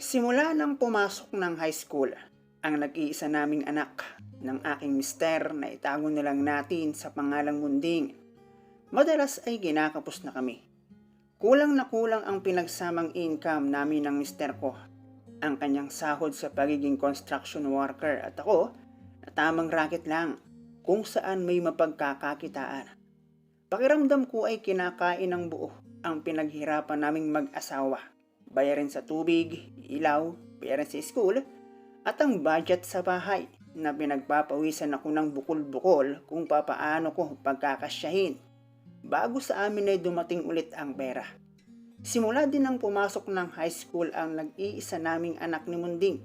Simula nang pumasok ng high school, ang nag-iisa naming anak ng aking mister na itago na lang natin sa pangalang munding, madalas ay ginakapos na kami. Kulang na kulang ang pinagsamang income namin ng mister ko. Ang kanyang sahod sa pagiging construction worker at ako na tamang racket lang kung saan may mapagkakakitaan. Pakiramdam ko ay kinakain ng buo ang pinaghirapan naming mag-asawa. Bayarin sa tubig, ilaw, bayarin sa school, at ang budget sa bahay na pinagpapawisan ako ng bukol-bukol kung papaano ko pagkakasyahin bago sa amin ay dumating ulit ang pera. Simula din nang pumasok ng high school ang nag-iisa naming anak ni Munding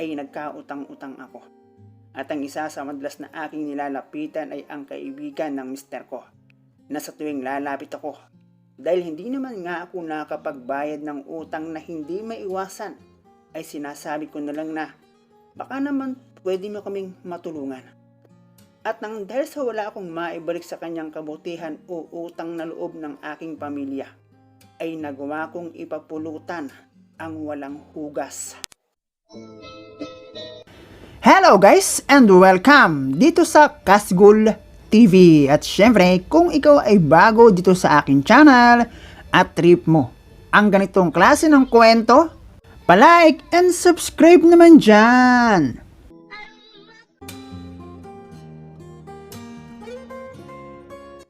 ay nagkautang-utang ako. At ang isa sa madalas na aking nilalapitan ay ang kaibigan ng mister ko na sa tuwing lalapit ako dahil hindi naman nga ako nakapagbayad ng utang na hindi maiwasan ay sinasabi ko na lang na baka naman pwede mo kaming matulungan. At nang dahil sa wala akong maibalik sa kanyang kabutihan o utang na loob ng aking pamilya, ay nagawa kong ipapulutan ang walang hugas. Hello guys and welcome dito sa Kasgul TV. At syempre, kung ikaw ay bago dito sa aking channel at trip mo ang ganitong klase ng kwento, palike and subscribe naman dyan.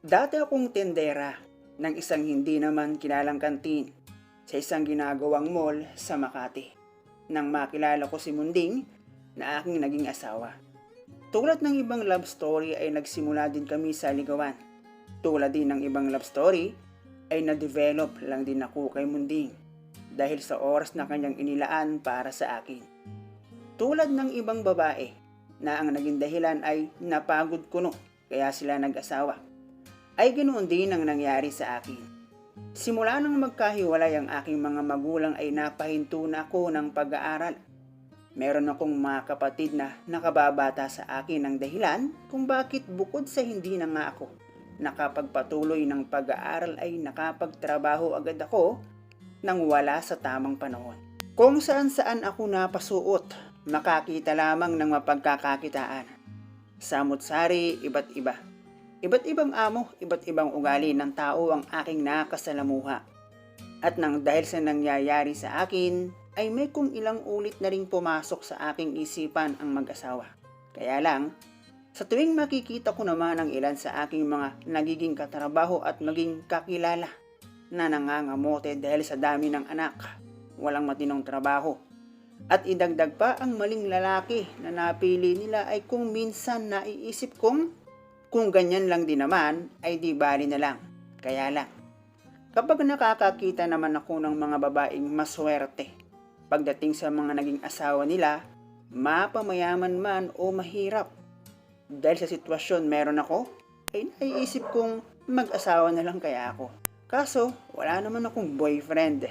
Dati akong tendera ng isang hindi naman kilalang kantin sa isang ginagawang mall sa Makati. Nang makilala ko si Munding na aking naging asawa. Tulad ng ibang love story ay nagsimula din kami sa ligawan. Tulad din ng ibang love story ay na-develop lang din ako kay Munding dahil sa oras na kanyang inilaan para sa akin. Tulad ng ibang babae na ang naging dahilan ay napagod kuno kaya sila nag-asawa ay ganoon din ang nangyari sa akin. Simula nang magkahiwalay ang aking mga magulang ay napahinto na ako ng pag-aaral. Meron akong mga kapatid na nakababata sa akin ng dahilan kung bakit bukod sa hindi na nga ako nakapagpatuloy ng pag-aaral ay nakapagtrabaho agad ako nang wala sa tamang panahon. Kung saan saan ako napasuot, makakita lamang ng mapagkakakitaan. Samot-sari, iba't iba. Iba't ibang amo, iba't ibang ugali ng tao ang aking nakasalamuha. At nang dahil sa nangyayari sa akin, ay may kung ilang ulit na ring pumasok sa aking isipan ang mag-asawa. Kaya lang, sa tuwing makikita ko naman ang ilan sa aking mga nagiging katrabaho at maging kakilala na nangangamote dahil sa dami ng anak, walang matinong trabaho. At idagdag pa ang maling lalaki na napili nila ay kung minsan naiisip kong kung ganyan lang din naman, ay di bali na lang. Kaya lang, kapag nakakakita naman ako ng mga babaeng maswerte, pagdating sa mga naging asawa nila, mapamayaman man o mahirap, dahil sa sitwasyon meron ako, ay naiisip kong mag-asawa na lang kaya ako. Kaso, wala naman akong boyfriend.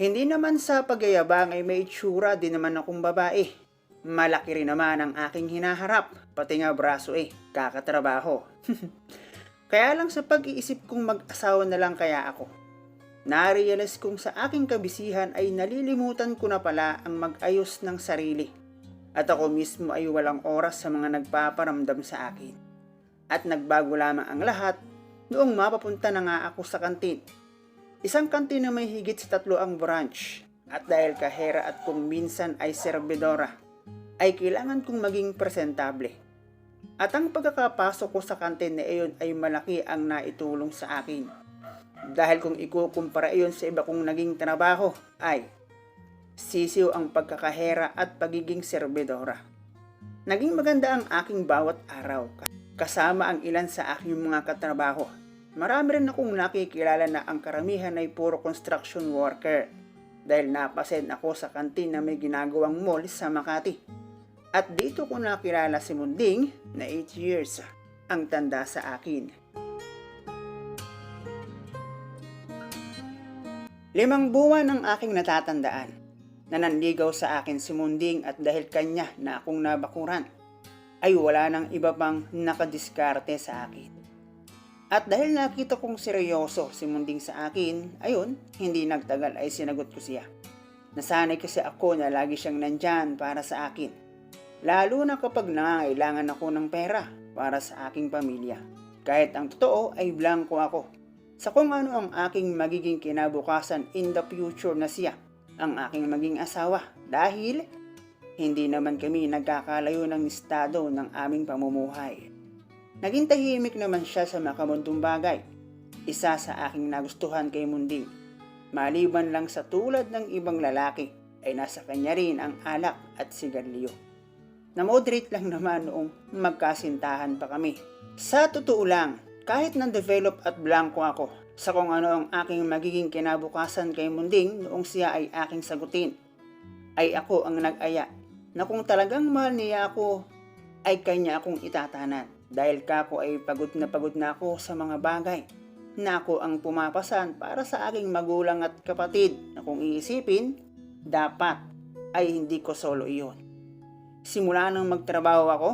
Hindi naman sa pagyayabang ay may itsura din naman akong babae. Malaki rin naman ang aking hinaharap, pati nga braso eh, kakatrabaho. kaya lang sa pag-iisip kong mag-asawa na lang kaya ako. Narealize kong sa aking kabisihan ay nalilimutan ko na pala ang mag-ayos ng sarili. At ako mismo ay walang oras sa mga nagpaparamdam sa akin. At nagbago lamang ang lahat noong mapapunta na nga ako sa kantin. Isang kantin na may higit sa tatlo ang branch. At dahil kahera at kung minsan ay serbedora, ay kailangan kong maging presentable. At ang pagkakapasok ko sa kantin na iyon ay malaki ang naitulong sa akin. Dahil kung ikukumpara iyon sa iba kong naging trabaho ay sisiw ang pagkakahera at pagiging serbedora. Naging maganda ang aking bawat araw kasama ang ilan sa aking mga katrabaho. Marami rin akong nakikilala na ang karamihan ay puro construction worker dahil napasen ako sa kantin na may ginagawang mall sa Makati. At dito ko nakilala si Munding na 8 years ang tanda sa akin. Limang buwan ang aking natatandaan na nanligaw sa akin si Munding at dahil kanya na akong nabakuran. ay wala nang iba pang nakadiskarte sa akin. At dahil nakita kong seryoso si Munding sa akin, ayun, hindi nagtagal ay sinagot ko siya. Nasanay kasi ako na lagi siyang nandyan para sa akin. Lalo na kapag nangangailangan ako ng pera para sa aking pamilya. Kahit ang totoo ay blanco ako sa kung ano ang aking magiging kinabukasan in the future na siya ang aking maging asawa dahil hindi naman kami nagkakalayo ng estado ng aming pamumuhay. Naging tahimik naman siya sa makamundong bagay. Isa sa aking nagustuhan kay Munding. Maliban lang sa tulad ng ibang lalaki ay nasa kanya rin ang alak at sigarilyo. Na-moderate lang naman noong magkasintahan pa kami. Sa totoo lang, kahit na-develop at blanco ako sa kung ano ang aking magiging kinabukasan kay Munding noong siya ay aking sagutin, ay ako ang nag-aya na kung talagang mahal niya ako, ay kanya akong itatanan. Dahil kako ay pagod na pagod na ako sa mga bagay na ako ang pumapasan para sa aking magulang at kapatid na kung iisipin, dapat ay hindi ko solo iyon. Simula nang magtrabaho ako,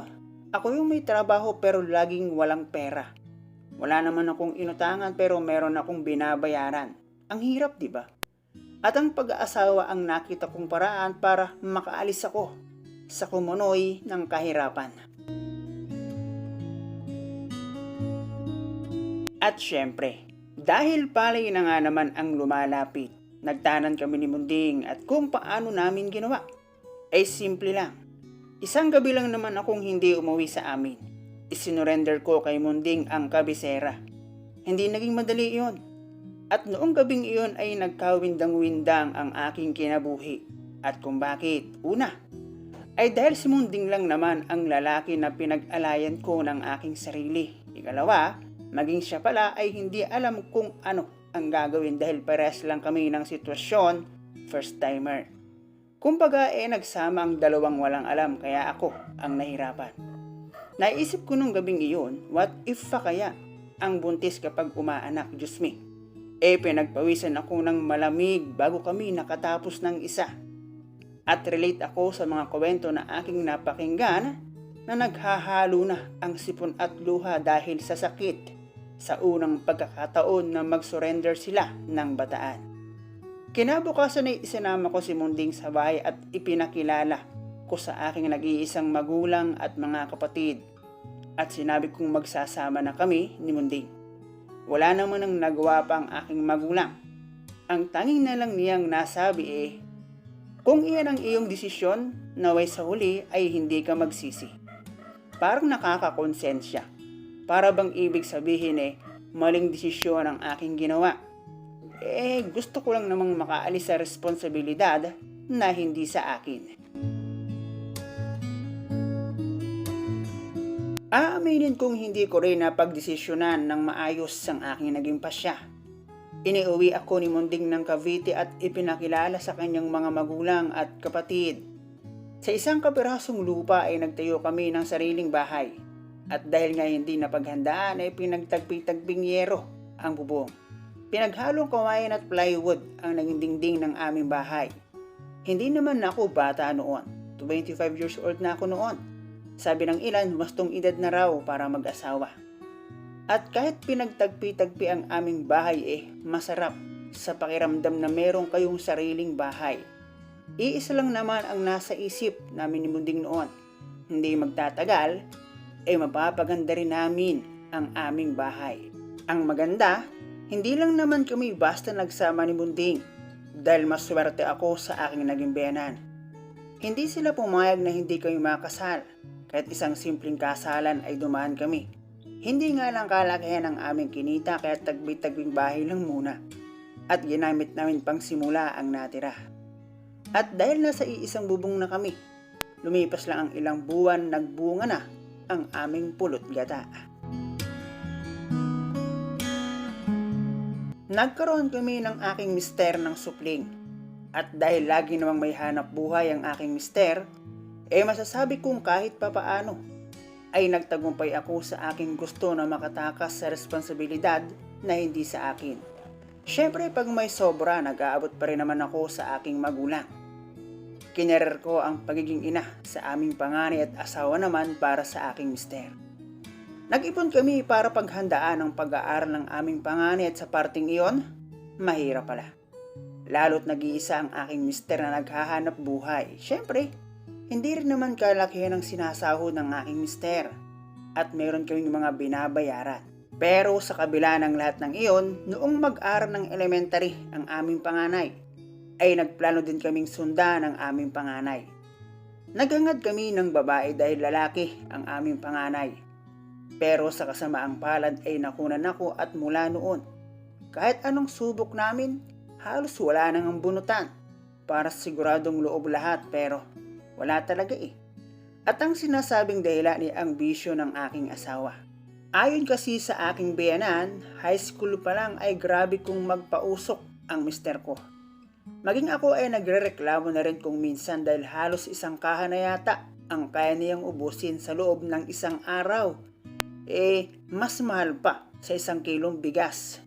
ako yung may trabaho pero laging walang pera. Wala naman akong inutangan pero meron akong binabayaran. Ang hirap, di ba? At ang pag-aasawa ang nakita kong paraan para makaalis ako sa kumunoy ng kahirapan. At syempre, dahil palay na nga naman ang lumalapit, nagtanan kami ni Munding at kung paano namin ginawa. Ay simple lang. Isang gabi lang naman akong hindi umuwi sa amin. Isinurrender ko kay Munding ang kabisera. Hindi naging madali iyon. At noong gabing iyon ay nagkawindang-windang ang aking kinabuhi. At kung bakit, una, ay dahil si Munding lang naman ang lalaki na pinag-alayan ko ng aking sarili. Ikalawa, maging siya pala ay hindi alam kung ano ang gagawin dahil pares lang kami ng sitwasyon, first timer. Kumbaga eh nagsama ang dalawang walang alam kaya ako ang nahirapan. Naisip ko nung gabing iyon, what if pa kaya ang buntis kapag umaanak, Diyos me. Eh pinagpawisan ako ng malamig bago kami nakatapos ng isa. At relate ako sa mga kwento na aking napakinggan na naghahalo na ang sipon at luha dahil sa sakit sa unang pagkakataon na mag-surrender sila ng bataan. Kinabukasan ay isinama ko si Munding sa bahay at ipinakilala ko sa aking nag-iisang magulang at mga kapatid at sinabi kong magsasama na kami ni Munding. Wala naman ang nagawa pa ang aking magulang. Ang tanging na lang niyang nasabi eh, kung iyan ang iyong desisyon, naway sa huli ay hindi ka magsisi. Parang nakakakonsensya. Para bang ibig sabihin eh, maling desisyon ang aking ginawa. Eh, gusto ko lang namang makaalis sa responsibilidad na hindi sa akin. Aaminin kong hindi ko rin napagdesisyonan ng maayos ang aking naging pasya. Iniuwi ako ni Munding ng Cavite at ipinakilala sa kanyang mga magulang at kapatid. Sa isang kapirasong lupa ay nagtayo kami ng sariling bahay. At dahil nga hindi napaghandaan ay pinagtagpi-tagping yero ang bubong. Pinaghalong kawayan at plywood ang naging dingding ng aming bahay. Hindi naman ako bata noon. 25 years old na ako noon. Sabi ng ilan, mastong edad na raw para mag-asawa. At kahit pinagtagpi-tagpi ang aming bahay eh, masarap sa pakiramdam na meron kayong sariling bahay. Iisa lang naman ang nasa isip namin ni Munding noon. Hindi magtatagal, eh mapapaganda rin namin ang aming bahay. Ang maganda, hindi lang naman kami basta nagsama ni Munding dahil maswerte ako sa aking naging beyanan. Hindi sila pumayag na hindi kami makasal kahit isang simpleng kasalan ay dumaan kami. Hindi nga lang kalakihan ang aming kinita kaya tagbi-tagbing bahay lang muna at ginamit namin pang simula ang natira. At dahil nasa iisang bubong na kami, lumipas lang ang ilang buwan nagbunga na ang aming pulot gata. Nagkaroon kami ng aking mister ng supling. At dahil lagi namang may hanap buhay ang aking mister, eh masasabi kong kahit papaano ay nagtagumpay ako sa aking gusto na makatakas sa responsibilidad na hindi sa akin. Siyempre pag may sobra, nag-aabot pa rin naman ako sa aking magulang. Kinerer ko ang pagiging ina sa aming panganay at asawa naman para sa aking mister. Nag-ipon kami para paghandaan ang pag-aaral ng aming panganay at sa parting iyon, mahirap pala. Lalo't nag-iisa ang aking mister na naghahanap buhay. Siyempre, hindi rin naman kalakihan ang sinasahod ng aking mister at meron kaming mga binabayaran. Pero sa kabila ng lahat ng iyon, noong mag-aral ng elementary ang aming panganay, ay nagplano din kaming sundan ang aming panganay. Nagangad kami ng babae dahil lalaki ang aming panganay. Pero sa kasamaang palad ay nakunan ako at mula noon. Kahit anong subok namin, halos wala nang ang bunutan. Para siguradong loob lahat pero wala talaga eh. At ang sinasabing dahilan ay ang bisyo ng aking asawa. Ayon kasi sa aking biyanan, high school pa lang ay grabe kong magpausok ang mister ko. Maging ako ay nagrereklamo na rin kung minsan dahil halos isang kaha na yata ang kaya niyang ubusin sa loob ng isang araw. Eh, mas mahal pa sa isang kilong bigas